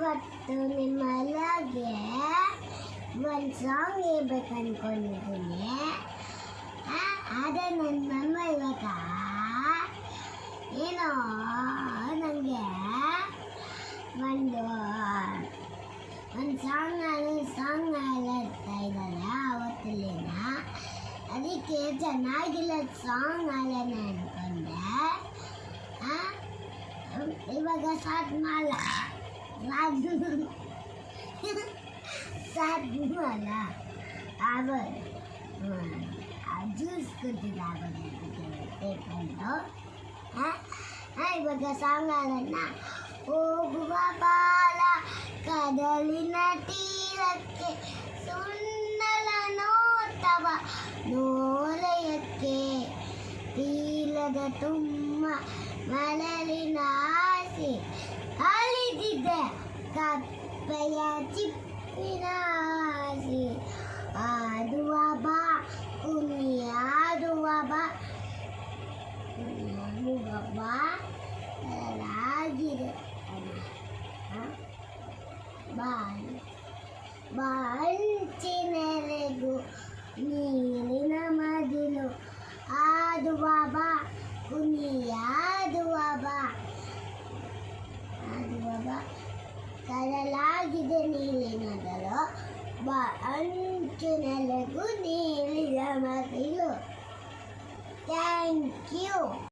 ಇವತ್ತು ನಿಮ್ಮ ಅಲಾಗೆ ಒಂದು ಸಾಂಗ್ ಹೇಳ್ಬೇಕು ಅಂದ್ಕೊಂಡಿದ್ದೀನಿ ಆದರೆ ನನ್ನ ನಮ್ಮ ಇವಾಗ ಏನೋ ನನಗೆ ಒಂದು ಒಂದು ಸಾಂಗ್ ಆಗಿ ಸಾಂಗ್ ಆಡ್ತಾ ಇದ್ದಾಳೆ ಆವತ್ತಲ್ಲಿನ ಅದಕ್ಕೆ ಚೆನ್ನಾಗಿಲ್ಲ ಸಾಂಗ್ ಆಡೋಣ ಅಂದ್ಕೊಂಡೆ ಇವಾಗ ಸ್ಟಾರ್ಟ್ ಮಾಡಲ್ಲ சாப்பிடுவாங்களா அவர் ஜூஸ் கொடுத்துட்டாங்க இவங்க சாங்காங்கன்னா ஓகுவா பாலா கதலின தீரக்கே சுண்ணல நோட்டவ நೋಲಯಕ್ಕೆ ತೀಲದ ತುಮ್ಮ ಮಲಲಿನ ಆಸೆ da capela de piragem. Aduaba, uniaduaba, uniaduaba, lagira, bai, bai, tinerego, nirina madino, aduaba, uniaduaba, uniaduaba, ಬದಲಾಗಿದೆ ನೀಲಿನದರು ಬಾ ಅಂಚಿನಲ್ಲಿಗೂ ನೀಲಿನ ಮತಿಯು ಥ್ಯಾಂಕ್ ಯು